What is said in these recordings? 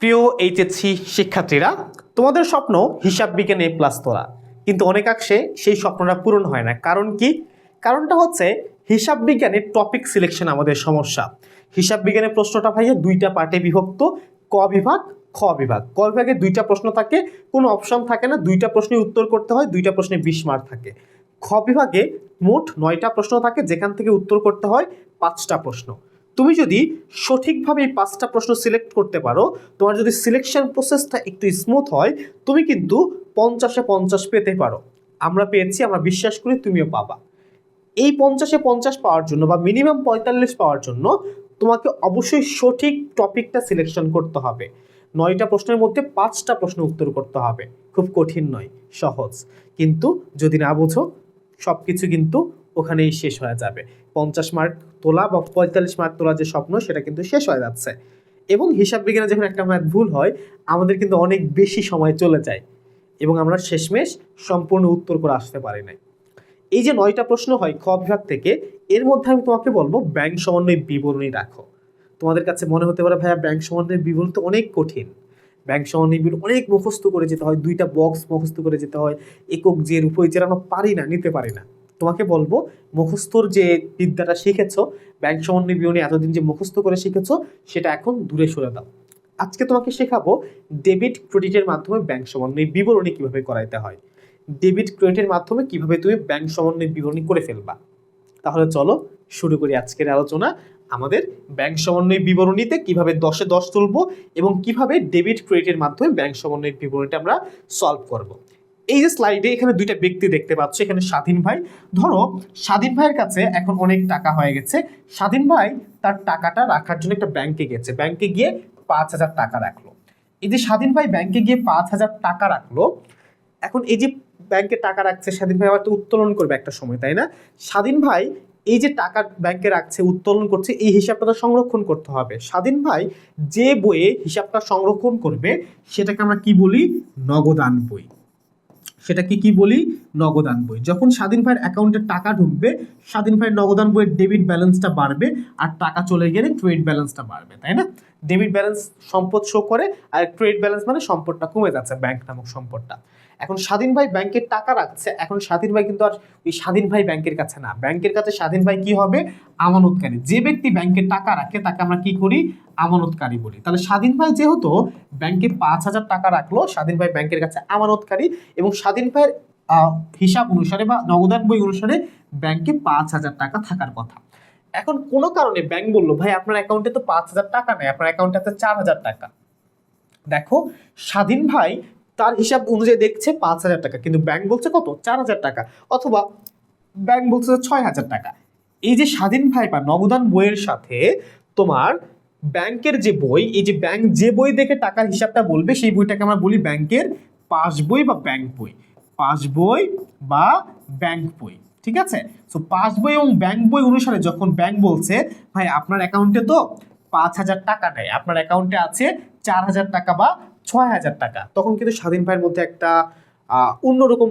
প্রিয় এইচএসসি শিক্ষার্থীরা, তোমাদের স্বপ্ন হিসাব বিজ্ঞানে প্লাস তোলা। কিন্তু অনেকাংশে সেই স্বপ্নটা পূরণ হয় না। কারণ কি? কারণটা হচ্ছে হিসাব বিজ্ঞানের টপিক সিলেকশন আমাদের সমস্যা। হিসাব বিজ্ঞানের প্রশ্নটা ভাইয়া দুইটা পার্টে বিভক্ত, ক বিভাগ, খ বিভাগ। ক বিভাগে দুইটা প্রশ্ন থাকে, কোনো অপশন থাকে না, দুইটা প্রশ্নের উত্তর করতে হয়, দুইটা প্রশ্নে বিশ মার্ক থাকে। খ বিভাগে মোট নয়টা প্রশ্ন থাকে, যেখান থেকে উত্তর করতে হয় পাঁচটা প্রশ্ন। তুমি যদি সঠিকভাবে এই পাঁচটা প্রশ্ন সিলেক্ট করতে পারো, তোমার যদি সিলেকশন প্রসেসটা একটু স্মুথ হয়, তুমি কিন্তু পঞ্চাশে পঞ্চাশ পেতে পারো। আমরা পেয়েছি, আমরা বিশ্বাস করি, তুমিও পাবা। এই পঞ্চাশে পঞ্চাশ পাওয়ার জন্য বা মিনিমাম পঁয়তাল্লিশ পাওয়ার জন্য তোমাকে অবশ্যই সঠিক টপিকটা সিলেকশন করতে হবে। নয়টা প্রশ্নের মধ্যে পাঁচটা প্রশ্ন উত্তর করতে হবে। খুব কঠিন নয়, সহজ। কিন্তু যদি না বোঝো সব কিছু কিন্তু ওখানেই শেষ হয়ে যাবে। পঞ্চাশ মার্ক তোলা বা পঁয়তাল্লিশ মার্ক তোলা যে স্বপ্ন, সেটা কিন্তু শেষ হয়ে যাচ্ছে। এবং হিসাব বিজ্ঞানে যখন একটা ম্যাথ ভুল হয়, আমাদের কিন্তু অনেক বেশি সময় চলে যায় এবং আমরা শেষমেশ সম্পূর্ণ উত্তর করে আসতে পারি না এই যে নয়টা প্রশ্ন হয় খ বিভাগ থেকে, এর মধ্যে আমি তোমাকে বলব ব্যাংক সমন্বয় বিবরণী রাখো। তোমাদের কাছে মনে হতে পারে, ভাইয়া, ব্যাংক সমন্বয় বিবরণী তো অনেক কঠিন। ব্যাংক সমন্বয় বিবরণী অনেক মুখস্থ করে যেতে হয়, দুইটা বক্স মুখস্থ করে যেতে হয়, একক জের উপর জের আমরা পারি না, নিতে পারি না। তোমাকে বলব, মুখস্থর যে বিদ্যাটা শিখেছো, ব্যাংক সমন্বয় বিবরণী এতদিন যে মুখস্থ করে শিখেছো, সেটা এখন দূরে সরে দাও। আজকে তোমাকে শেখাবো ডেবিট ক্রেডিটের মাধ্যমে ব্যাংক সমন্বয় বিবরণী কীভাবে করাইতে হয়। ডেবিট ক্রেডিটের মাধ্যমে কীভাবে তুমি ব্যাংক সমন্বয় বিবরণী করে ফেলবা। তাহলে চলো শুরু করি আজকের আলোচনা আমাদের ব্যাংক সমন্বয় বিবরণীতে কীভাবে দশে দশ তুলবো এবং কীভাবে ডেবিট ক্রেডিটের মাধ্যমে ব্যাংক সমন্বয় বিবরণীটা আমরা সলভ করব। এই যে স্লাইডে এখানে দুইটা ব্যক্তি দেখতে পাচ্ছ, এখানে স্বাধীন ভাই। ধরো, স্বাধীন ভাইয়ের কাছে এখন অনেক টাকা হয়ে গেছে। স্বাধীন ভাই তার টাকাটা রাখার জন্য একটা ব্যাংকে গেছে। ব্যাংকে গিয়ে পাঁচ হাজার টাকা রাখল। এই যে স্বাধীন ভাই ব্যাংকে গিয়ে পাঁচ হাজার টাকা রাখল, এখন এই যে ব্যাংকে টাকা রাখছে, স্বাধীন ভাই আবার তো উত্তোলন করবে একটা সময়, তাই না? স্বাধীন ভাই এই যে টাকা ব্যাংকে রাখছে, উত্তোলন করছে, এই হিসাবটা তো সংরক্ষণ করতে হবে। স্বাধীন ভাই যে বইয়ে হিসাবটা সংরক্ষণ করবে, সেটাকে আমরা কি বলি? নগদান বই। সেটাকে কি বলি? নগদান বই। যখন স্বাধীন ভাইয়ের অ্যাকাউন্টে টাকা ঢুকবে, স্বাধীন ভাইয়ের নগদান বইয়ের ডেবিট ব্যালেন্সটা বাড়বে আর টাকা চলে গেলে ক্রেডিট ব্যালেন্সটা বাড়বে, তাই না? ডেবিট ব্যালেন্স সম্পদ শো করে আর ক্রেডিট ব্যালেন্স মানে সম্পদটা কমে যাচ্ছে ব্যাংক নামক সম্পদটা। এখন স্বাধীন ভাই ব্যাংকের টাকা রাখছে, এখন স্বাধীন ভাই কিন্তু আর ওই স্বাধীন ভাই ব্যাংকের কাছে না। ব্যাংকের কাছে স্বাধীন ভাই কি হবে? আমানতকারী। যে ব্যক্তি ব্যাংকে টাকা রাখে, তাকে আমরা কি করি? আমানতকারী বলি। তাহলে স্বাধীন ভাই যেহেতু ব্যাংকে পাঁচ হাজার টাকা রাখল, স্বাধীন ভাই ব্যাংকের কাছে আমানতকারী এবং স্বাধীন ভাইয়ের হিসাব অনুসারে বা নগদান বই অনুসারে ব্যাংকে পাঁচ হাজার টাকা থাকার কথা। এখন কোনো কারণে ব্যাংক বলল, ভাই, আপনার অ্যাকাউন্টে তো পাঁচ হাজার টাকা নেই, আপনার অ্যাকাউন্টে আছে চার হাজার টাকা। দেখো, স্বাধীন ভাই তার হিসাব অনুযায়ী দেখছে পাঁচ হাজার টাকা, কিন্তু ব্যাংক বলছে কত? চার হাজার টাকা অথবা ব্যাংক বলছে ছয় হাজার টাকা। এই যে স্বাধীন ভাই বা নগদান বইয়ের সাথে তোমার ব্যাংকের যে বই, এই যে ব্যাংক যে বই দেখে টাকার হিসাবটা বলবে, সেই বইটাকে আমরা বলি ব্যাংকের পাস বই বা ব্যাংক বই। পাস বই বা ব্যাংক বই, ঠিক আছে? সো পাস বই এবং ব্যাংক বই অনুসারে যখন ব্যাংক বলছে, ভাই, আপনার অ্যাকাউন্টে তো পাঁচ হাজার টাকা নেই, আপনার অ্যাকাউন্টে আছে চার হাজার টাকা বা ছয় হাজার টাকা। তখন কিন্তু স্বাধীন ভাইয়ের মধ্যে একটা অন্যরকম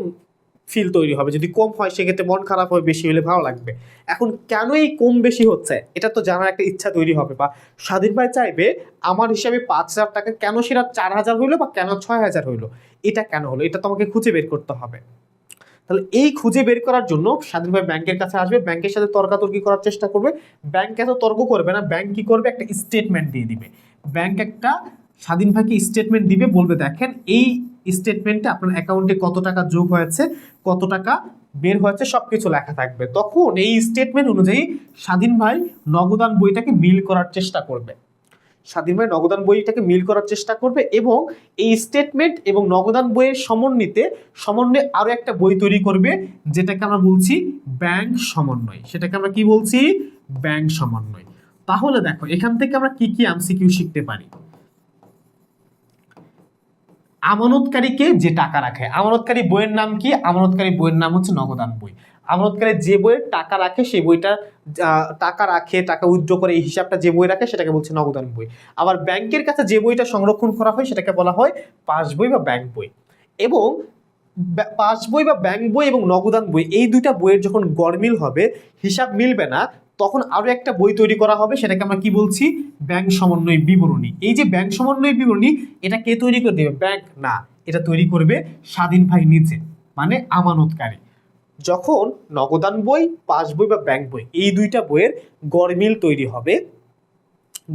ফিল তৈরি হবে। যদি কম হয়, সেক্ষেত্রে মন খারাপ হবে, বেশি হলে ভালো লাগবে। এখন কেন এই কম বেশি হচ্ছে? এটা তো জানার একটা ইচ্ছা তৈরি হবে বা স্বাধীন ভাই চাইবে, আমার হিসাবে পাঁচ হাজার টাকা কেন সেটা চার হাজার হইল বা কেন ছয় হাজার হইল? এটা কেন হলো? এটা তোমাকে খুঁজে বের করতে হবে। তাহলে এই খুঁজে বের করার জন্য স্বাধীন ভাই ব্যাংকের কাছে আসবে, ব্যাংকের সাথে তর্কাতর্কি করার চেষ্টা করবে। ব্যাংক এত তর্ক করবে না, ব্যাংক কি করবে? একটা স্টেটমেন্ট দিয়ে দিবে। ব্যাংক একটা স্বাধীন ভাইকে স্টেটমেন্ট দিবে, বলবে, দেখেন, এই স্টেটমেন্টে আপনার অ্যাকাউন্টে কত টাকা যোগ হয়েছে, কত টাকা বের হয়েছে, সবকিছু লেখা থাকবে। তখন এই স্টেটমেন্ট অনুযায়ী স্বাধীন ভাই নগদান বইটাকে মিল করার চেষ্টা করবে। স্বাধীন ভাই নগদান বইটাকে মিল করার চেষ্টা করবে এবং এই স্টেটমেন্ট এবং নগদান বইয়ের সমন্বিতে সমন্বয়ে আরও একটা বই তৈরি করবে, যেটাকে আমরা বলছি ব্যাংক সমন্বয়। সেটাকে আমরা কি বলছি? ব্যাংক সমন্বয়। তাহলে দেখো, এখান থেকে আমরা কি কি এমসিকিউ শিখতে পারি? আমানতকারীকে যে টাকা রাখে। আমানতকারী বইয়ের নাম কি? আমানতকারী বইয়ের নাম হচ্ছে নগদান বই। আমানতকারী যে বইয়ের টাকা রাখে, সেই বইটা টাকা রাখে, টাকা উইথড্র করে এই হিসাবটা যে বই রাখে, সেটাকে বলছে নগদান বই। আবার ব্যাংকের কাছে যে বইটা সংরক্ষণ করা হয়, সেটাকে বলা হয় পাস বই বা ব্যাংক বই। এবং পাস বই বা ব্যাংক বই এবং নগদান বই, এই দুইটা বইয়ের যখন গড়মিল হবে, হিসাব মিলবে না তখন আরও একটা বই তৈরি করা হবে, সেটাকে আমরা কি বলছি? ব্যাংক সমন্বয় বিবরণী। এই যে ব্যাংক সমন্বয় বিবরণী, এটা কে তৈরি করে দেবে? ব্যাংক না, এটা তৈরি করবে স্বাধীন ভাই নিজে মানে আমানতকারী। যখন নগদান বই, পাস বই বা ব্যাংক বই, এই দুইটা বইয়ের গরমিল তৈরি হবে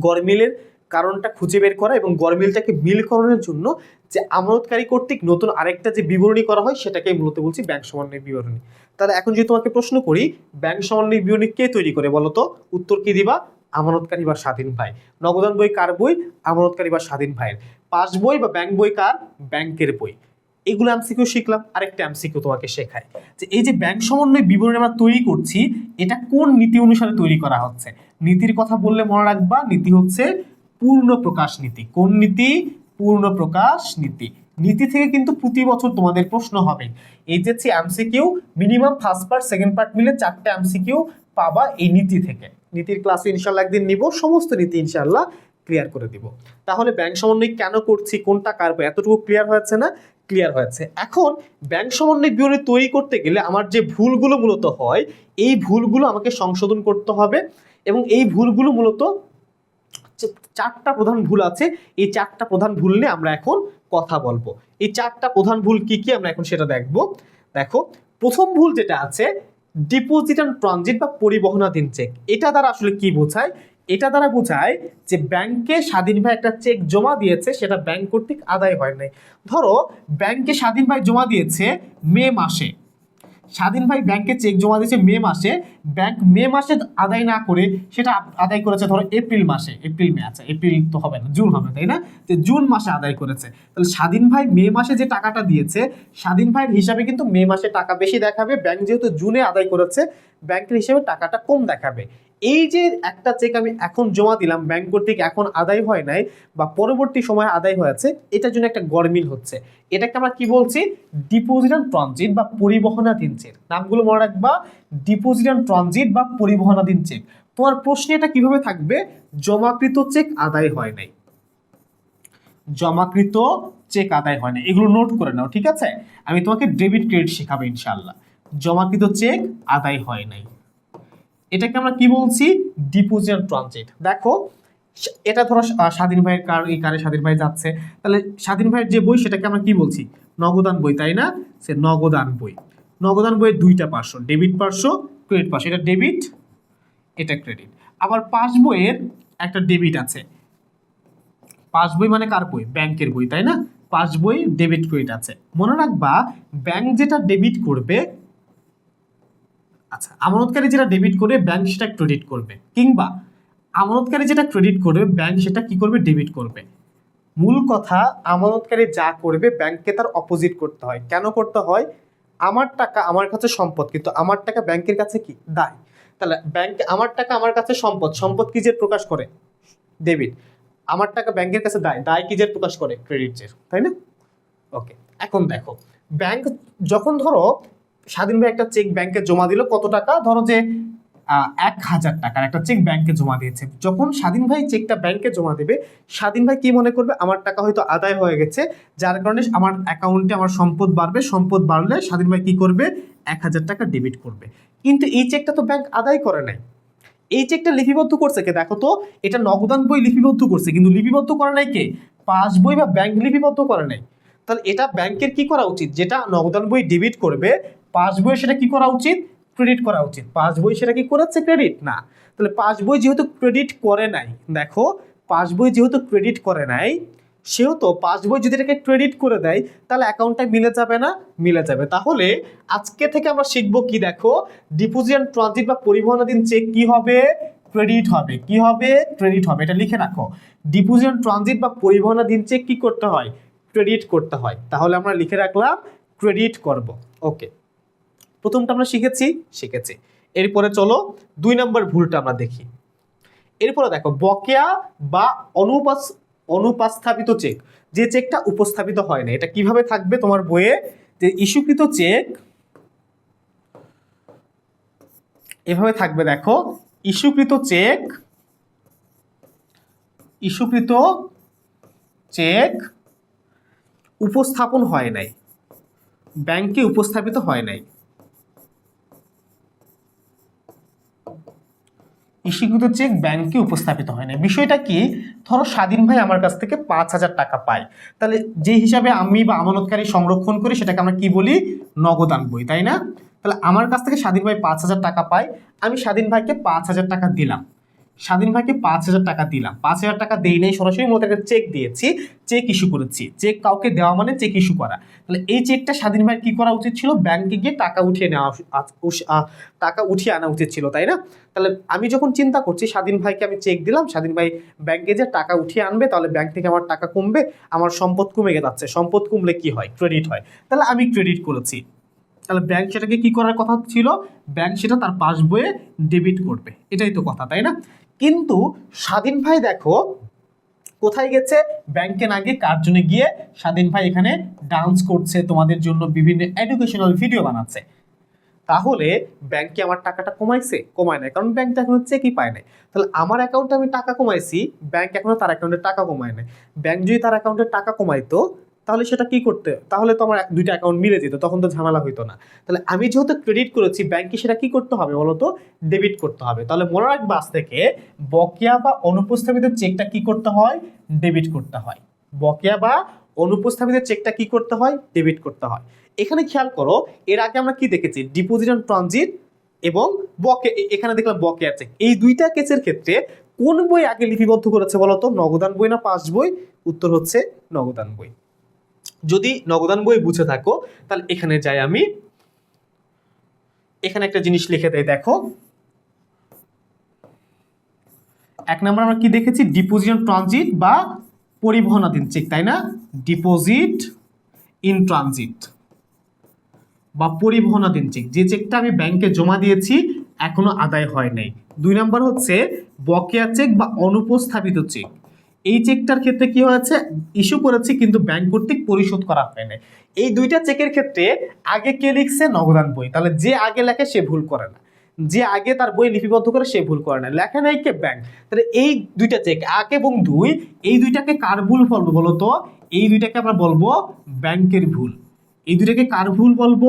গরমিলের কারণটা খুঁজে বের করা এবং গরমিলটাকে মিলকরণের জন্য যে আমানতকারী কর্তৃক নতুন আরেকটা যে বিবরণী করা হয় সেটাকে মূলত বলছি ব্যাংক সমন্বয় বিবরণী। তাহলে এখন যদি তোমাকে প্রশ্ন করি ব্যাংক সমন্বয় বিবরণী কে তৈরি করে বলো তো উত্তর কি দিবা? আমানতকারী বা স্বাধীন ভাই। নগদান বই কার বই? আমানতকারী বা স্বাধীন ভাইয়ের। পাস বই বা ব্যাংক বই কার? ব্যাংকের বই। এগুলো এমসিকিউ শিখলাম, আরেকটা এমসিকিউ তোমাকে শেখায়। যে এই যে ব্যাংক সমন্বয় বিবরণী আমরা তৈরি করছি, এটা কোন নীতি অনুসারে তৈরি করা হচ্ছে? নীতির কথা বললে মনে রাখবা, নীতি হচ্ছে পূর্ণ প্রকাশ নীতি। কোন নীতি? পূর্ণ প্রকাশ নীতি। নীতি থেকে কিন্তু প্রতি বছর তোমাদের প্রশ্ন হবে। HSC MCQ minimum first part second part মিলে চারটে এমসিকিউ পাবা এই নীতি থেকে। নীতির ক্লাস ইনশাল্লাহ একদিন নিব, সমস্ত নীতি ইনশাল্লাহ ক্লিয়ার করে দিব। তাহলে ব্যাংক সমন্বয় কেন করছি, কোনটা কারবো এতটুকু ক্লিয়ার হয়েছে না? ক্লিয়ার হয়েছে। এখন ব্যাংক সমন্বয় বিবরণী তৈরি করতে গেলে আমার যে ভুলগুলো মূলত হয়, এই ভুলগুলো আমাকে সংশোধন করতে হবে এবং এই ভুলগুলো মূলত চারটা প্রধান ভুল আছে, এই চারটা প্রধান ভুল নিয়ে আমরা এখন কথা বলব। এই চারটা প্রধান ভুল কি কি আমরা এখন সেটা দেখব। দেখো, প্রথম ভুল যেটা আছে ডিপোজিট অ্যান্ড ট্রানজিট বা পরিবহনাধীন চেক এটা দ্বারা আসলে কি বোঝায়? এটা দ্বারা বোঝায় যে ব্যাংকে স্বাধীন স্বাধীনভাবে একটা চেক জমা দিয়েছে, সেটা ব্যাংক কর্তৃক আদায় হয় নাই। ধরো ব্যাংকে স্বাধীনভাবে জমা দিয়েছে মে মাসে। স্বাধীন ভাই ব্যাংকে চেক জমা দিয়েছে মে মাসে। ব্যাংক মে মাসে আদায় না করে সেটা আদায় করেছে ধরো এপ্রিল মাসে। এপ্রিল মে আছে, এপ্রিল তো হবে না, জুন হবে, তাই না? যে জুন মাসে আদায় করেছে। তাহলে স্বাধীন ভাই মে মাসে যে টাকাটা দিয়েছে, স্বাধীন ভাইয়ের হিসাবে কিন্তু মে মাসে টাকা বেশি দেখাবে। ব্যাংক যেহেতু জুনে আদায় করেছে, ব্যাংকের হিসাবে টাকাটা কম দেখাবে। এই যে একটা চেক আমি এখন জমা দিলাম ব্যাংক কর্তৃক এখন আদায় হয় নাই বা পরবর্তী সময়ে আদায় হয়েছে, এটার জন্য একটা গরমিল হচ্ছে। এটাকে আমরা কি বলছি? ডিপোজিট অ্যান্ড ট্রানজিট বা পরিবহনাধীন চেক নামগুলো মনে রাখবা ডিপোজিট অ্যান্ড ট্রানজিট বা পরিবহনাধীন চেক তোমার প্রশ্নে এটা কীভাবে থাকবে? জমাকৃত চেক আদায় হয় নাই। জমাকৃত চেক আদায় হয় না এগুলো নোট করে নাও, ঠিক আছে? আমি তোমাকে ডেবিট ক্রেডিট শেখাবো ইনশাল্লাহ জমাকৃত চেক আদায় হয় নাই। এটাকে আমরা কি বলছি? Deposit and transit. দেখো, এটা ধরো স্বাধীন ভাইয়ের কার, এই কারে স্বাধীন ভাই যাচ্ছে। তাহলে স্বাধীন ভাইয়ের যে বই, সেটাকে আমরা কি বলছি? নগদান বই, তাই না? সে নগদান বই। নগদান বইয়ের দুইটা পার্শ্ব, ডেবিট পার্শ্ব, ক্রেডিট পার্শ্ব। এটা ডেবিট, এটা ক্রেডিট। আবার পাস বইয়ের একটা ডেবিট আছে। পাস বই মানে কার বই? ব্যাংকের বই, তাই না? পাস বই, ডেবিট, ক্রেডিট আছে। মনে রাখবা, ব্যাংক যেটা ডেবিট করবে আচ্ছা আমানতকারী যেটা ডেবিট করবে ব্যাংক সেটা ক্রেডিট করবে। কিংবা আমানতকারী যেটা ক্রেডিট করবে ব্যাংক সেটা কি করবে? ডেবিট করবে। মূল কথা, আমানতকারী যা করবে ব্যাংককে তার অপোজিট করতে হয়। কেন করতে হয়? আমার টাকা আমার কাছে সম্পদ, কিন্তু আমার টাকা ব্যাংকের কাছে কি? দায়। তাহলে ব্যাংক আমার টাকা আমার কাছে সম্পদ সম্পদ কি যে প্রকাশ করে? ডেবিট আমার টাকা ব্যাংকের কাছে দায় দায় কি যে প্রকাশ করে? ক্রেডিট যে তাই না? ওকে এখন দেখো ব্যাংক যখন ধরো স্বাধীন ভাই একটা চেক ব্যাংকে জমা দিল কত টাকা? ধরো যে এক হাজার টাকার একটা চেক ব্যাংকে জমা দিয়েছে। যখন স্বাধীন ভাই চেকটা ব্যাংকে জমা দেবে, স্বাধীন ভাই কি মনে করবে? আমার টাকা হয়তো আদায় হয়ে গেছে, যার কারণে আমার অ্যাকাউন্টে আমার সম্পদ বাড়বে। সম্পদ বাড়লে স্বাধীন ভাই কি করবে? এক হাজার টাকা ডেবিট করবে। কিন্তু এই চেকটা তো ব্যাংক আদায় করে নাই। এই চেকটা লিপিবদ্ধ করছে কে? দেখো তো, এটা নগদান বই লিপিবদ্ধ করছে, কিন্তু লিপিবদ্ধ করে নাই কে? পাস বই বা ব্যাংক লিপিবদ্ধ করে নাই। তাহলে এটা ব্যাংকের কি করা উচিত? যেটা নগদান বই ডেবিট করবে পাস বই সেটা কি করা উচিত? ক্রেডিট করা উচিত। পাস বই সেটা কি করেছে ক্রেডিট না। তাহলে পাস বই যেহেতু ক্রেডিট করে নাই, দেখো পাস বই যেহেতু ক্রেডিট করে নাই, সেহেতু পাস বই যদি এটাকে ক্রেডিট করে দেয়, তাহলে অ্যাকাউন্টটা মিলে যাবে না? মিলে যাবে। তাহলে আজকে থেকে আমরা শিখব কি দেখো ডিপোজিট অ্যান্ড ট্রানজিট বা পরিবহনাধীন চেক কি হবে? ক্রেডিট হবে। কি হবে? ক্রেডিট হবে। এটা লিখে রাখো। ডিপোজিট অ্যান্ড ট্রানজিট বা পরিবহনাধীন চেক কি করতে হয়? ক্রেডিট করতে হয়। তাহলে আমরা লিখে রাখলাম ক্রেডিট করব। ওকে প্রথমটা আমরা শিখেছি শিখেছি। এরপরে চলো দুই নম্বর ভুলটা আমরা দেখি। এরপরে দেখো, বকেয়া বা অনুপাস, অনুপাস্থাপিত চেক। যে চেকটা উপস্থাপিত হয় না, এটা কীভাবে থাকবে তোমার বইয়ে? যে ইস্যুকৃত চেক এভাবে থাকবে, দেখো। ইস্যুকৃত চেক ইস্যুকৃত চেক উপস্থাপন হয় নাই। ব্যাংকে উপস্থাপিত হয় নাই। ইস্যুকৃত চেক ব্যাংকে উপস্থাপিত হয় না বিষয়টা কি? ধরো স্বাধীন ভাই আমার কাছ থেকে পাঁচ হাজার টাকা পায়। তাহলে যে হিসাবে আমি বা আমানতকারী সংরক্ষণ করি, সেটাকে আমরা কি বলি? নগদান বই তাই না? তাহলে আমার কাছ থেকে স্বাধীন ভাই পাঁচ হাজার টাকা পায়। আমি স্বাধীন ভাইকে পাঁচ হাজার টাকা দিলাম। স্বাধীন ভাইকে পাঁচ হাজার টাকা দিলাম। পাঁচ হাজার টাকা দেই নেই সরাসরি, মূলত একটা চেক দিয়েছি চেক ইস্যু করেছি। চেক কাউকে দেওয়া মানে চেক ইস্যু করা। তাহলে এই চেকটা স্বাধীন ভাইয়ের কি করা উচিত ছিল? ব্যাংকে গিয়ে টাকা উঠিয়ে নেওয়া টাকা উঠিয়ে আনা উচিত ছিল, তাই না? তাহলে আমি যখন চিন্তা করছি, স্বাধীন ভাইকে আমি চেক দিলাম, স্বাধীন ভাই ব্যাংকে যে টাকা উঠিয়ে আনবে, তাহলে ব্যাংক থেকে আমার টাকা কমবে, আমার সম্পদ কমে গে যাচ্ছে। সম্পদ কমলে কি হয়? ক্রেডিট হয়। তাহলে আমি ক্রেডিট করেছি। তাহলে ব্যাংক সেটাকে কি করার কথা ছিল? ব্যাংক সেটা তার পাস বইয়ে ডেবিট করবে। এটাই তো কথা, তাই না? কিন্তু স্বাধীন ভাই দেখো কোথায় গেছে? ব্যাংকে না গিয়ে কার্জনে গিয়ে স্বাধীন ভাই এখানে ডান্স করছে, তোমাদের জন্য বিভিন্ন এডুকেশনাল ভিডিও বানাচ্ছে। তাহলে ব্যাংকে আমার টাকাটা কমাইছে? কমায় নাই, কারণ ব্যাংক এখনও চেকই পায় নাই। তাহলে আমার অ্যাকাউন্টে আমি টাকা কমাইছি ব্যাংক এখনও তার অ্যাকাউন্টে টাকা কমায় নাই। ব্যাংক যদি তার অ্যাকাউন্টে টাকা কমাইতো তাহলে সেটা কি করতে? তাহলে তো আমার দুইটা অ্যাকাউন্ট মিলে যেত, তখন তো ঝামেলা হইতো না। তাহলে আমি যেহেতু ক্রেডিট করেছি ব্যাংকে সেটা কি করতে হবে বলতো? ডেবিট করতে হবে। তাহলে মনে রাখবে আজ থেকে বকেয়া বা অনুপস্থাপিত চেকটা কি করতে হয়? ডেবিট করতে হয়। বকেয়া বা অনুপস্থাপিত চেকটা কি করতে হয়? ডেবিট করতে হয়। এখানে খেয়াল করো, এর আগে আমরা কি দেখেছি? ডিপোজিট অন ট্রানজিট এবং বকে এখানে দেখলাম বকেয়া চেক এই দুইটা কেসের ক্ষেত্রে কোন বই আগে লিপিবদ্ধ করেছে বলতো? নগদান বই না পাস বই? উত্তর হচ্ছে নগদান বই। যদি নগদান বই বুঝে থাকো, তাহলে এখানে যাই আমি। এখানে একটা জিনিস লিখে দেয় দেখো। এক নম্বর আমরা কি দেখেছি? ডিপোজিট ট্রানজিট বা পরিবহনাধীন চেক তাই না? ডিপোজিট ইন ট্রানজিট বা পরিবহনাধীন চেক যে চেকটা আমি ব্যাংকে জমা দিয়েছি, এখনও আদায় হয় নাই। দুই নম্বর হচ্ছে বকেয়া চেক বা অনুপস্থাপিত চেক এই চেকটার ক্ষেত্রে কি হয়েছে? ইস্যু করেছি কিন্তু ব্যাংক কর্তৃক পরিশোধ করা হয় না এই দুইটা চেকের ক্ষেত্রে আগে কে লিখছে? নগদান বই। তাহলে যে আগে লেখে সে ভুল করে না। যে আগে তার বই লিপিবদ্ধ করে সে ভুল করে না। লেখে নাই কে? ব্যাংক তাহলে এই দুইটা চেক, এক এবং দুই, এই দুইটাকে কার ভুল বলব বলো তো? এই দুইটাকে আমরা বলব ব্যাংকের ভুল। এই দুইটাকে কার ভুল বলব?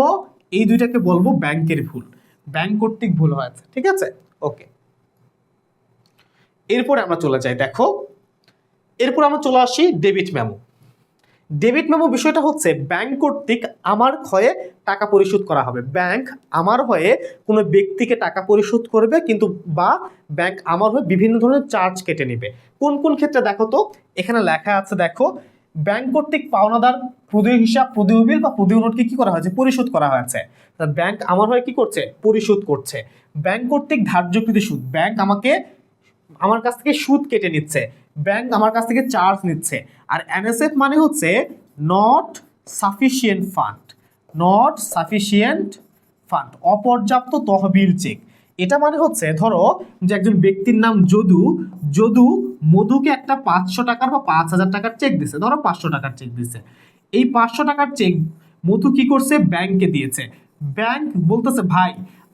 এই দুইটাকে বলব ব্যাংকের ভুল। ব্যাংক কর্তৃক ভুল হয়েছে, ঠিক আছে? ওকে এরপরে আমরা চলে যাই। দেখো এরপর আমরা চলে আসি ডেবিট মেমো। ডেবিট মেমো বিষয়টা হচ্ছে ব্যাংক কর্তৃক আমার হয়ে টাকা পরিশোধ করা হবে। ব্যাংক আমার হয়ে কোনো ব্যক্তিকে টাকা পরিশোধ করবে কিন্তু বা ব্যাংক আমার হয়ে বিভিন্ন ধরনের চার্জ কেটে নেবে। কোন কোন ক্ষেত্রে দেখো তো, এখানে লেখা আছে দেখো, ব্যাংক কর্তৃক পাওনাদার প্রদেয় হিসাব, প্রদেয় বিল বা প্রদেয় নোটকে কি করা হয়েছে? পরিশোধ করা হয়েছে। ব্যাংক আমার হয়ে কি করছে? পরিশোধ করছে। ব্যাংক কর্তৃক ধার্যকৃত সুদ। ব্যাংক আমাকে আমার কাছ থেকে সুদ কেটে নিচ্ছে ব্যাংক আমার কাছ থেকে চার্জ নিচ্ছে, আর এনএসএফ মানে হচ্ছে not sufficient fund not sufficient fund অপর্যাপ্ত তহবিল চেক। এটা মানে হচ্ছে, ধরো যে একজন ব্যক্তির নাম যদু যদু মধুকে একটা পাঁচশো টাকার বা পাঁচ হাজার টাকার চেক দিছে, ধরো পাঁচশো টাকার চেক দিছে। এই পাঁচশো টাকার চেক মধু কি করছে? ব্যাংকে দিয়েছে। ব্যাংক বলতেছে, ভাই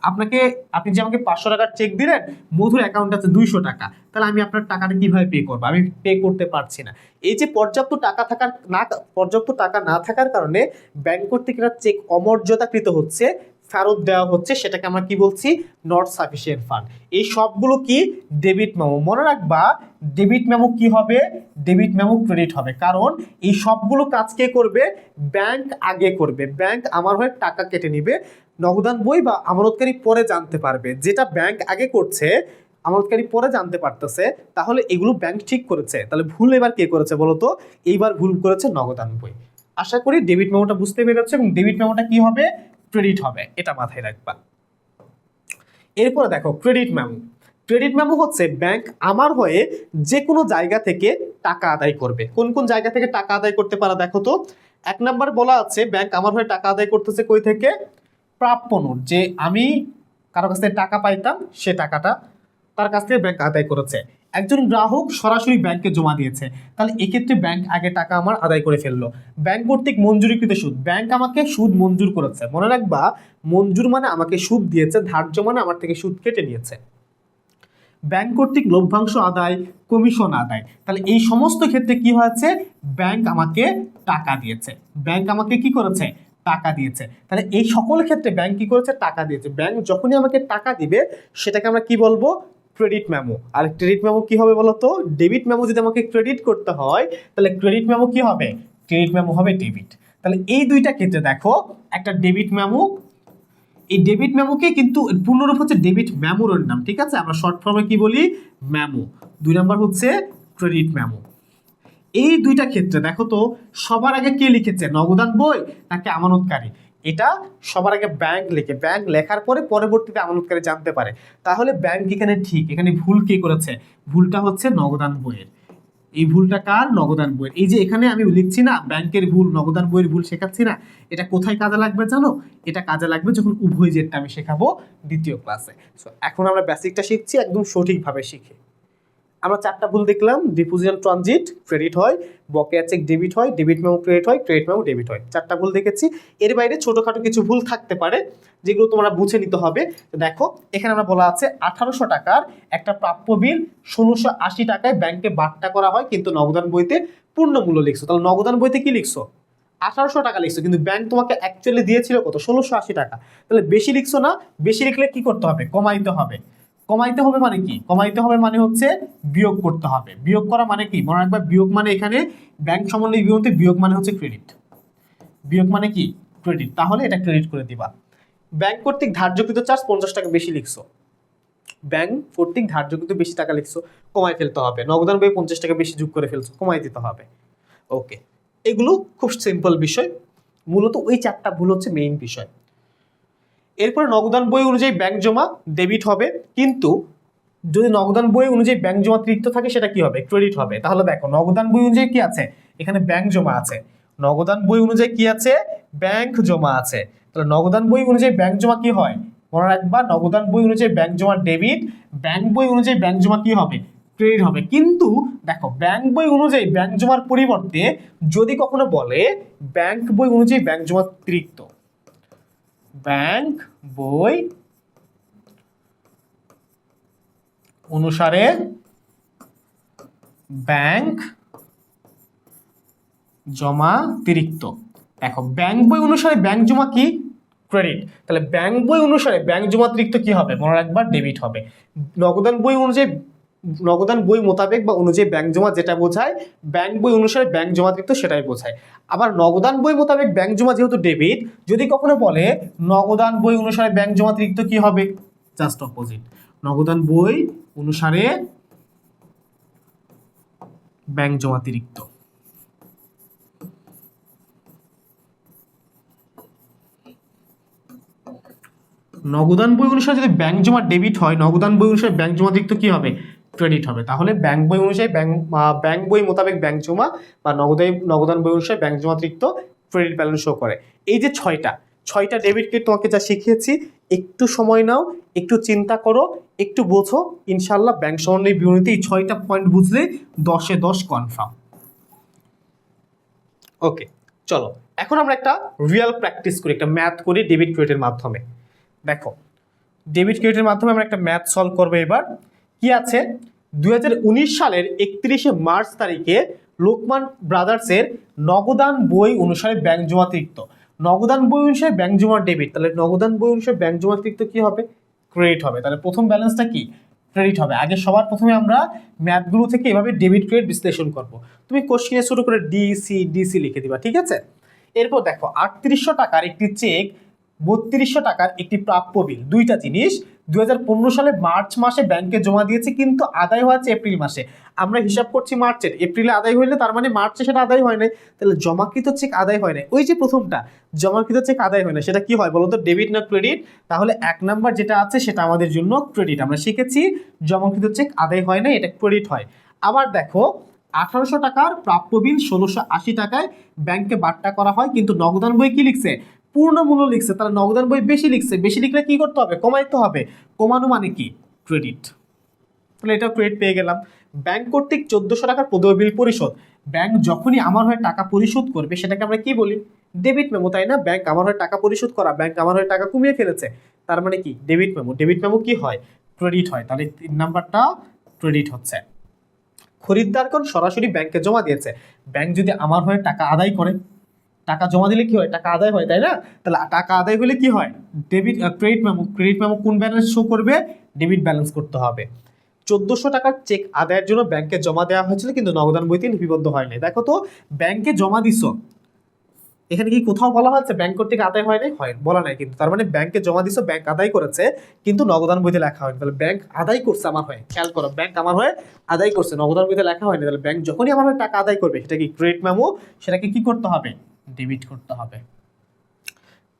আপনাকে, আপনি যে আমাকে পাঁচশো টাকার চেক দিলেন, মধুর অ্যাকাউন্ট আছে দুইশো টাকা, তাহলে আমি আপনার টাকাটা কীভাবে পে করব? আমি পে করতে পারছি না। এই যে পর্যাপ্ত টাকা থাকার, না, পর্যাপ্ত টাকা না থাকার কারণে ব্যাংক কর্তৃক চেক অমর্যাদাকৃত হচ্ছে। ফেরত দেওয়া হচ্ছে, সেটাকে আমরা কি বলছি? নট সাফিসিয়েন্ট ফান্ড এই সবগুলো কি? ডেবিট মেমো মনে রাখবা ডেবিট মেমো কি হবে? ডেবিট মেমো ক্রেডিট হবে। কারণ এই সবগুলো কাজ কে করবে? ব্যাংক আগে করবে। ব্যাংক আমার হয়ে টাকা কেটে নিবে। নগদান বই বা আমানতকারী পরে জানতে পারবে। যেটা ব্যাংক আগে করছে, আমানতকারী পরে জানতে পারতেছে, তাহলে এগুলো ব্যাংক ঠিক করেছে। তাহলে ভুল এবার কে করেছে বলো তো? এইবার ভুল করেছে নগদান বই। আশা করি ডেবিট মেমোটা বুঝতে পেরেছে এবং ডেবিট মেমোটা কি হবে? ক্রেডিট হবে, এটা মাথায় রাখবা। এরপরে দেখো ক্রেডিট মেমো ক্রেডিট মেমো হচ্ছে ব্যাংক আমার হয়ে যে কোনো জায়গা থেকে টাকা আদায় করবে। কোন কোন জায়গা থেকে টাকা আদায় করতে পারা দেখো তো? এক নম্বর বলা আছে ব্যাংক আমার হয়ে টাকা আদায় করতেছে কই থেকে? প্রাপ্য নোট, যে আমি কারও কাছ থেকে টাকা পাইতাম, সে টাকাটা তার কাছ থেকে ব্যাংক আদায় করেছে। একজন গ্রাহক সরাসরি ব্যাংকে জমা দিয়েছে। তাহলে এক্ষেত্রে ব্যাংক আগে টাকা আমার আদায় করে ফেলল। ব্যাংক কর্তৃক মঞ্জুরিকৃত সুদ। ব্যাংক আমাকে সুদ মঞ্জুর করেছে। মনে রাখবা, মঞ্জুর মানে আমাকে সুদ দিয়েছে, ধার্য মানে আমার থেকে সুদ কেটে নিয়েছে। ব্যাংক কর্তৃক লভ্যাংশ আদায়, কমিশন আদায়। তাহলে এই সমস্ত ক্ষেত্রে কি হয়েছে? ব্যাংক আমাকে টাকা দিয়েছে। ব্যাংক আমাকে কি করেছে? টাকা দিয়েছে। তাহলে এই সকল ক্ষেত্রে ব্যাংক কি করেছে? টাকা দিয়েছে। ব্যাংক যখনই আমাকে টাকা দিবে, সেটাকে আমরা কি বলব? ক্রেডিট মেমো আর ক্রেডিট মেমো কি হবে বলো তো ডেবিট মেমো যদি আমাকে ক্রেডিট করতে হয়, তাহলে ক্রেডিট মেমো কি হবে? ক্রেডিট মেমো হবে ডেবিট তাহলে এই দুইটা ক্ষেত্রে দেখো, একটা ডেবিট মেমো এই ডেবিট মেমোকে কিন্তু পূর্ণরূপ হচ্ছে ডেবিট মেমোর নাম, ঠিক আছে? আমরা শর্ট ফর্মে কি বলি? মেমো দুই নাম্বার হচ্ছে ক্রেডিট মেমো এই দুইটা ক্ষেত্রে দেখো তো, সবার আগে কে লিখেছে? নগদান বই নাকি আমানতকারী? এটা সবার আগে ব্যাংক লিখে। ব্যাংক লেখার পরে পরবর্তীতে আমানতকারী জানতে পারে। তাহলে ব্যাংক এখানে ঠিক। এখানে ভুল কে করেছে? ভুলটা হচ্ছে নগদান বইয়ের। এই ভুলটা কার? নগদান বইয়ের। এই যে এখানে আমি লিখছি না ব্যাংকের ভুল, নগদান বইয়ের ভুল শেখাচ্ছি না। এটা কোথায় কাজে লাগবে জানো? এটা কাজে লাগবে যখন উভয় জেটটা আমি শেখাবো দ্বিতীয় ক্লাসে সো এখন আমরা বেসিকটা শিখছি, একদম সঠিকভাবে শিখে। আমরা চারটা ভুল দেখলাম। ডিপোজিশন ট্রানজিট ক্রেডিট হয়, বকেয়া চেক ডেবিট হয় ডেবিট মেমো ক্রেডিট হয় ক্রেডিট মেমো ডেবিট হয়। চারটা ভুল দেখেছি। এর বাইরে ছোটোখাটো কিছু ভুল থাকতে পারে, যেগুলো তোমরা বুঝে নিতে হবে। দেখো, এখানে আমরা বলা আছে আঠারোশো টাকার একটা প্রাপ্য বিল, ষোলোশো আশি টাকায় ব্যাংকে বাট্টা করা হয়, কিন্তু নগদান বইতে পূর্ণ মূল্য লিখছো। তাহলে নগদান বইতে কি লিখছো? আঠারোশো টাকা লিখছো, কিন্তু ব্যাংক তোমাকে অ্যাকচুয়ালি দিয়েছিল কত? ষোলোশো আশি টাকা। তাহলে বেশি লিখছো না, বেশি লিখলে কি করতে হবে? কমাইতে হবে। কমাইতে হবে মানে কি? কমাইতে হবে মানে হচ্ছে বিয়োগ করতে হবে। বিয়োগ করা মানে কি? মনে রাখবে, বিয়োগ মানে এখানে ব্যাংক সম্বন্ধে বিয়োগতে বিয়োগ মানে হচ্ছে ক্রেডিট বিয়োগ মানে কি? ক্রেডিট তাহলে এটা ক্রেডিট করে দিবা। ব্যাংক কর্তৃক ধার্যকৃত চার্জ পঞ্চাশ টাকা বেশি লিখছো। ব্যাংক কর্তৃক ধার্যকৃত বেশি টাকা লিখছো, কমাই ফেলতে হবে। নগদান বই পঞ্চাশ টাকা বেশি যোগ করে ফেলছো, কমাই দিতে হবে। ওকে এগুলো খুব সিম্পল বিষয়। মূলত ওই চারটা ভুল হচ্ছে মেইন বিষয়। এরপরে নগদান বই অনুযায়ী ব্যাংক জমা ডেবিট হবে। কিন্তু যদি নগদান বই অনুযায়ী ব্যাংক জমা অতিরিক্ত থাকে, সেটা কি হবে? ক্রেডিট হবে। তাহলে দেখো, নগদান বই অনুযায়ী কি আছে? এখানে ব্যাংক জমা আছে। নগদান বই অনুযায়ী কি আছে? ব্যাংক জমা আছে। তাহলে নগদান বই অনুযায়ী ব্যাংক জমা কি হয়? মনে রাখবা, নগদান বই অনুযায়ী ব্যাংক জমা ডেবিট ব্যাংক বই অনুযায়ী ব্যাংক জমা কি হবে? ক্রেডিট হবে। কিন্তু দেখো ব্যাংক বই অনুযায়ী ব্যাংক জমার পরিবর্তে যদি কখনো বলে ব্যাংক বই অনুযায়ী ব্যাংক জমা অতিরিক্ত ব্যাংক বই অনুসারে ব্যাংক জমা অতিরিক্ত দেখো, ব্যাংক বই অনুসারে ব্যাংক জমা কি? ক্রেডিট। তাহলে ব্যাংক বই অনুসারে ব্যাংক জমা অতিরিক্ত কি হবে? মনে রাখবা, ডেবিট হবে। নগদান বই অনুযায়ী নগদান বই মোতাবেক বা অনুযায়ী ব্যাংক জমা যেটা বোঝায়, ব্যাংক বই অনুসারে ব্যাংক জমা অতিরিক্ত সেটাই বোঝায়। আবার নগদান বই মোতাবেক ব্যাংক জমা যেহেতু ডেবিট, যদি কখনো বলে নগদান বই অনুসারে ব্যাংক জমা অতিরিক্ত কি হবে? Just opposite. নগদান বই অনুসারে ব্যাংক জমা অতিরিক্ত। নগদান বই অনুসারে যদি ব্যাংক জমা ডেবিট হয়, নগদান বই অনুসারে ব্যাংক জমা অতিরিক্ত কি হবে? ক্রেডিট হবে। তাহলে ব্যাংক বই অনুযায়ী ব্যাংক ব্যাংক বই মোতাবেক ব্যাংক জমা বা নগদাই নগদান বই অনুসারে ব্যাংক জমা অতিরিক্ত ক্রেডিট ব্যালেন্স শো করে। এই যে ছয়টা ছয়টা ডেবিট কার্ড তোমাকে যা শিখিয়েছি, একটু সময় নাও, একটু চিন্তা করো, একটু বোঝো। ইনশাল্লাহ ব্যাংক সম্বন্ধে বিবরণীতে এই ছয়টা পয়েন্ট বুঝলে দশে দশ কনফার্ম ওকে চলো। এখন আমরা একটা রিয়েল প্র্যাকটিস করি, একটা ম্যাথ করি ডেবিট ক্রেডিটের মাধ্যমে। দেখো ডেবিট ক্রেডিটের মাধ্যমে আমরা একটা ম্যাথ সলভ করব এবার। কি আছে? দু হাজার উনিশ সালের একত্রিশে মার্চ তারিখে লোকমান ব্রাদার্সের নগদান বই অনুসারে ব্যাংক জমা অতিরিক্ত নগদান বই অনুসারে ব্যাংক জমা ডেবিট তাহলে নগদান বই অনুসারে ব্যাংক জমা অতিরিক্ত কি হবে? ক্রেডিট হবে। তাহলে প্রথম ব্যালেন্সটা কি? ক্রেডিট হবে। আগে সবার প্রথমে আমরা ম্যাথগুলো থেকে এভাবে ডেবিট ক্রেডিট বিশ্লেষণ করব। তুমি কোশ্চিনে শুরু করে ডিসি ডিসি লিখে দিবা, ঠিক আছে? এরপর দেখো, আটত্রিশশো টাকার একটি চেক বত্রিশশো টাকার একটি প্রাপ্য বিল দুইটা জিনিস দু হাজার পনেরো সালে মার্চ মাসে ব্যাংকে জমা দিয়েছে, কিন্তু আদায় হয়েছে এপ্রিল মাসে। আমরা হিসাব করছি মার্চের। এপ্রিলে আদায় হইলে তার মানে মার্চে সেটা আদায় হয় নাই। তাহলে জমাকৃত চেক আদায় হয় নাই। ওই যে প্রথমটা, জমাকৃত চেক আদায় হয় না সেটা কি হয় বলতো? ডেবিট না ক্রেডিট? তাহলে এক নাম্বার যেটা আছে সেটা আমাদের জন্য ক্রেডিট। আমরা শিখেছি জমাকৃত চেক আদায় হয় না এটা ক্রেডিট হয়। আবার দেখো, আঠারোশো টাকার প্রাপ্য বিল ষোলোশো আশি টাকায় ব্যাংকে বাট্টা করা হয়, কিন্তু নগদান বই কি লিখছে? পূর্ণ মূল্য লিখছে তাহলে নগদান বই বেশি লিখছে, বেশি লিখলে কি করতে হবে? কমাইতে হবে। কমানো মানে কি? ক্রেডিট তাহলে এটা ক্রেডিট পেয়ে গেলাম। ব্যাংক কর্তৃক চোদ্দশো টাকার পদবী বিল পরিশোধ। ব্যাংক যখনই আমার হয়ে টাকা পরিশোধ করবে, সেটাকে আমরা কি বলি? ডেবিট মেমো তাই না? ব্যাংক আমার হয়ে টাকা পরিশোধ করা ব্যাংক আমার হয়ে টাকা কমিয়ে ফেলেছে। তার মানে কি? ডেবিট মেমো ডেবিট মেমো কি হয়? ক্রেডিট হয়। তাহলে তিন নাম্বারটা ক্রেডিট হচ্ছে। খরিদ্দারগণ সরাসরি ব্যাংকে জমা দিয়েছে। ব্যাংক যদি আমার হয়ে টাকা আদায় করে টাকা জমা দিলে কি হয়? টাকা আদায় হয়, তাই না? তাহলে টাকা আদায় হলে কি হয়? Debit credit memo credit memo কোন ব্যালেন্স শো করবে? ডেবিট ব্যালেন্স করতে হবে। চোদ্দোশো টাকার চেক আদায়ের জন্য ব্যাংকে জমা দেওয়া হয়েছিল, কিন্তু নগদান বইতে লিপিবদ্ধ হয়নি। দেখো তো ব্যাংকে জমা দিছো এখানে কি কোথাও বলা হচ্ছে? ব্যাংক কর্তৃক আদায় হয় নাই হয় বলা নাই কিন্তু। তার মানে ব্যাংকে জমা দিছো ব্যাংক আদায় করেছে, কিন্তু নগদান বইতে লেখা হয়নি। তাহলে ব্যাংক আদায় করছে আমার হয়ে, খেয়াল করো ব্যাংক আমার হয়ে আদায় করছে, নগদান বইতে লেখা হয়নি। তাহলে ব্যাংক যখনই আমার হয়ে টাকা আদায় করবে, সেটা কি ক্রেডিট মেমো সেটাকে কি করতে হবে? ডেবিট করতে হবে।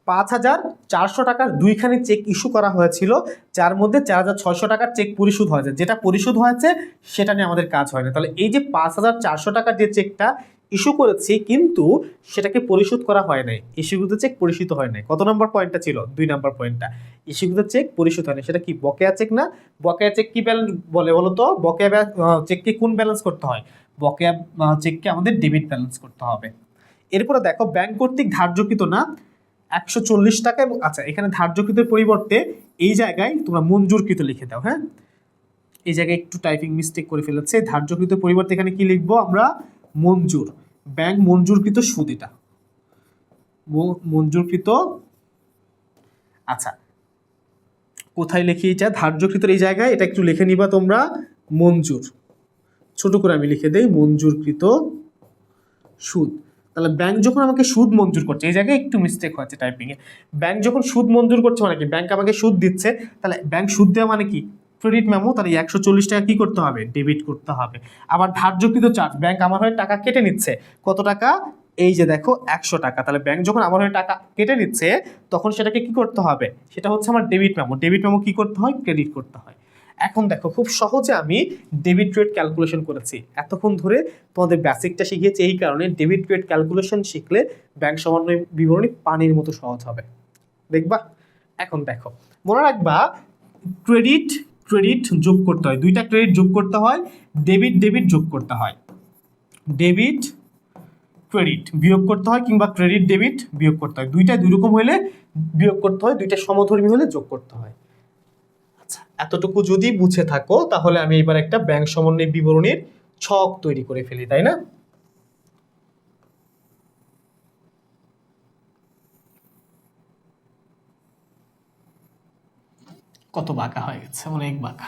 পাঁচ হাজার চারশো টাকার দুইখানি চেক ইস্যু করা হয়েছিল, যার মধ্যে চার হাজার ছয়শো টাকার চেক পরিশোধ হয়েছে। যেটা পরিশোধ হয়েছে, সেটা নিয়ে আমাদের কাজ হয় না তাহলে এই যে পাঁচ হাজার চারশো টাকার যে চেকটা ইস্যু করেছি, কিন্তু সেটাকে পরিশোধ করা হয় নাই। ইস্যুগুলো চেক পরিশোধ হয় নাই। কত নম্বর পয়েন্টটা ছিল? দুই নম্বর পয়েন্টটা ইস্যুগুলো চেক পরিশোধ হয় না সেটা কি, বকেয়া চেক না? বকেয়া চেক কি ব্যালেন্স বলে বলো তো? বকেয়া চেককে কোন ব্যালেন্স করতে হয়? বকেয়া চেককে আমাদের ডেবিট ব্যালেন্স করতে হবে। এরপরে দেখো ব্যাংক কর্তৃক ধার্যকৃত না? একশো চল্লিশ টাকা এবং আচ্ছা এখানে ধার্যকৃতের পরিবর্তে এই জায়গায় তোমরা মঞ্জুরকৃত লিখে দাও হ্যাঁ? এই জায়গায় একটু টাইপিং মিস্টেক করে ফেলেছে। ধার্যকৃত পরিবর্তে এখানে কি লিখব আমরা? মঞ্জুর। ব্যাংক মঞ্জুরকৃত সুদ এটা মঞ্জুরকৃত আচ্ছা কোথায় লিখি এটা? ধার্যকৃত এই জায়গায়, এটা একটু লিখে নিবা তোমরা, মঞ্জুর। ছোট করে আমি লিখে দেই, মঞ্জুরকৃত সুদ। তাহলে ব্যাংক যখন আমাকে সুদ মঞ্জুর করছে, এই জায়গায় একটু মিস্টেক হচ্ছে টাইপিংয়ে ব্যাংক যখন সুদ মঞ্জুর করছে মানে কি? ব্যাংক আমাকে সুদ দিচ্ছে, তাহলে ব্যাংক সুদ দেওয়া মানে কি? ক্রেডিট মেমো তাহলে একশো চল্লিশ টাকা কী করতে হবে? ডেবিট করতে হবে। আবার ধার্যকৃত চার্জ ব্যাংক আমার হয়ে টাকা কেটে নিচ্ছে। কত টাকা? এই যে দেখো, একশো টাকা। তাহলে ব্যাংক যখন আমার হয়ে টাকা কেটে নিচ্ছে, তখন সেটাকে কি করতে হবে? সেটা হচ্ছে আমার ডেবিট মেমো ডেবিট মেমো কী করতে হয়? ক্রেডিট করতে হয়। এখন দেখো, খুব সহজে আমি ডেবিট রেট ক্যালকুলেশন করেছি। এতক্ষণ ধরে তোমাদের বেসিকটা শিখিয়েছি, এই কারণে ডেবিট রেট ক্যালকুলেশন শিখলে ব্যাংক সমন্বয় বিবরণী পানির মতো সহজ হবে। দেখবা? এখন দেখো, মনে রাখবা ক্রেডিট ক্রেডিট যোগ করতে হয়। দুইটা ক্রেডিট যোগ করতে হয় ডেবিট ডেবিট যোগ করতে হয়। ডেবিট ক্রেডিট বিয়োগ করতে হয় কিংবা ক্রেডিট ডেবিট বিয়োগ করতে হয়। দুইটা দুই রকম হলে বিয়োগ করতে হয়, দুইটা সমধর্মী হলে যোগ করতে হয়। আচ্ছা এতটুকু যদি বুঝে থাকো, তাহলে আমি এবার একটা ব্যাংক সমন্বয় বিবরণীর ছক তৈরি করে ফেলি, তাই না? কত বাঁকা হয়ে গেছে? অনেক বাঁকা।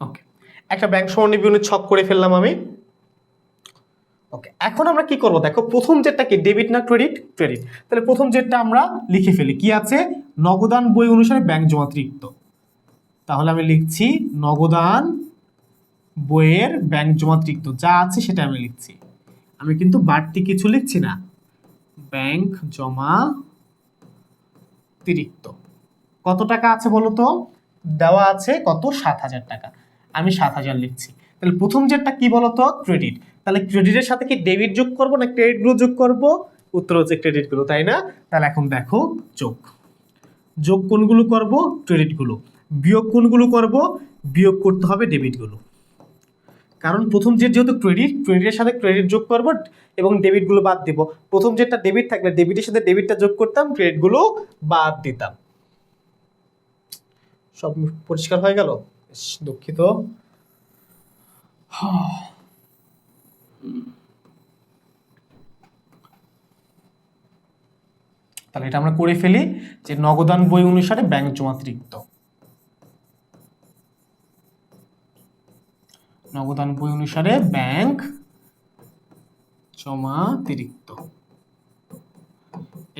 ওকে একটা ব্যাংক সমন্বয় বিবরণী ছক করে ফেললাম আমি। ওকে এখন আমরা কি করব? দেখো, প্রথম যেটা কি? ডেবিট না ক্রেডিট ক্রেডিট তাহলে প্রথম যেটা আমরা লিখে ফেলি, কি আছে? নগদান বই অনুসারে ব্যাংক জমাতিরিক্ত তাহলে আমি লিখছি, নগদান বইয়ের ব্যাংক জমাতিরিক্ত যা আছে সেটা আমি লিখছি। আমি কিন্তু বাড়তি কিছু লিখছি না। ব্যাংক জমা অতিরিক্ত কত টাকা আছে বলো তো দেওয়া আছে কত? সাত হাজার টাকা। আমি সাত হাজার লিখছি। তাহলে প্রথম যেটা কি বলতো? ক্রেডিট। তাহলে ক্রেডিটের সাথে কি ডেবিট যোগ করব না ক্রেডিটগুলো যোগ করব? উত্তর হচ্ছে ক্রেডিটগুলো, তাই না? তাহলে এখন দেখো যোগ। যোগ কোনগুলো করব? ক্রেডিটগুলো। বিয়োগ কোনগুলো করব? বিয়োগ করতে হবে ডেবিটগুলো। কারণ প্রথম যে যেহেতু ক্রেডিট ক্রেডিটের সাথে ক্রেডিট যোগ করব এবং ডেবিটগুলো বাদ দিব। প্রথম যেটা ডেবিট থাকলে ডেবিটের সাথে ডেবিটটা যোগ করতাম ক্রেডিটগুলো বাদ দিতাম। সব পরিষ্কার হয়ে গেল? দুঃখিত। তাহলে এটা আমরা করে ফেলি যে নগদান বই অনুসারে ব্যাংক জমাতিরিক্ত নগদান বই অনুসারে ব্যাংক জমাতিরিক্ত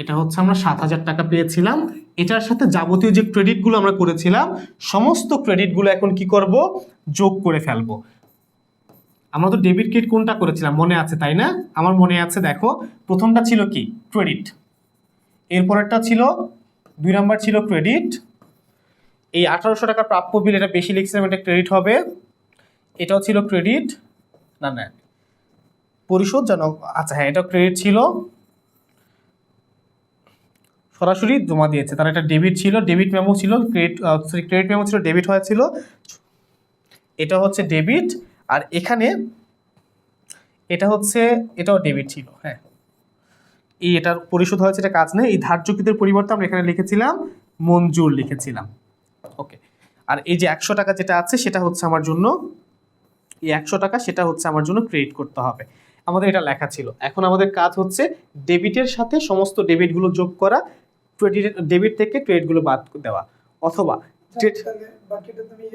এটা হচ্ছে আমরা সাত হাজার টাকা পেয়েছিলাম। এটার সাথে যাবতীয় যে ক্রেডিটগুলো আমরা করেছিলাম, সমস্ত ক্রেডিটগুলো এখন কি করব? যোগ করে ফেলব। আমরা তো ডেবিট ক্রেডিট কোনটা করেছিলাম? মনে আছে, তাই না? আমার মনে আছে, দেখো, প্রথমটা ছিল কি? ক্রেডিট এরপরেরটা ছিল, দুই নাম্বার ছিল ক্রেডিট এই আঠারোশো টাকা প্রাপ্য বিল এটা বেশি লিখছিলাম, এটা ক্রেডিট হবে। এটাও ছিল ক্রেডিট না না। পরিশোধ যেন আচ্ছা হ্যাঁ এটা ক্রেডিট ছিল। সরাসরি জমা দিয়েছে তার একটা ডেবিট ছিল ডেবিট মেমো ছিল ক্রেডিট সরি ক্রেডিট মেমো ছিল ডেবিট হয়েছিল এটা হচ্ছে ডেবিট আর এখানে এটা হচ্ছে, এটাও ডেবিট ছিল হ্যাঁ। এই এটার পরিশোধ হয়েছে, এটা কাজ নেই। এই ধার্যকৃতের পরিবর্তে আমরা এখানে লিখেছিলাম, মঞ্জুর লিখেছিলাম। ওকে আর এই যে একশো টাকা যেটা আছে, সেটা হচ্ছে আমার জন্য এই একশো টাকা সেটা হচ্ছে আমার জন্য ক্রেডিট করতে হবে। আমাদের এটা লেখা ছিল। এখন আমাদের কাজ হচ্ছে ডেবিটের সাথে সমস্ত ডেবিটগুলো যোগ করা ক্রেডিট ডেবিট থেকে ক্রেডিটগুলো বাদ দেওয়া। অথবা তুমি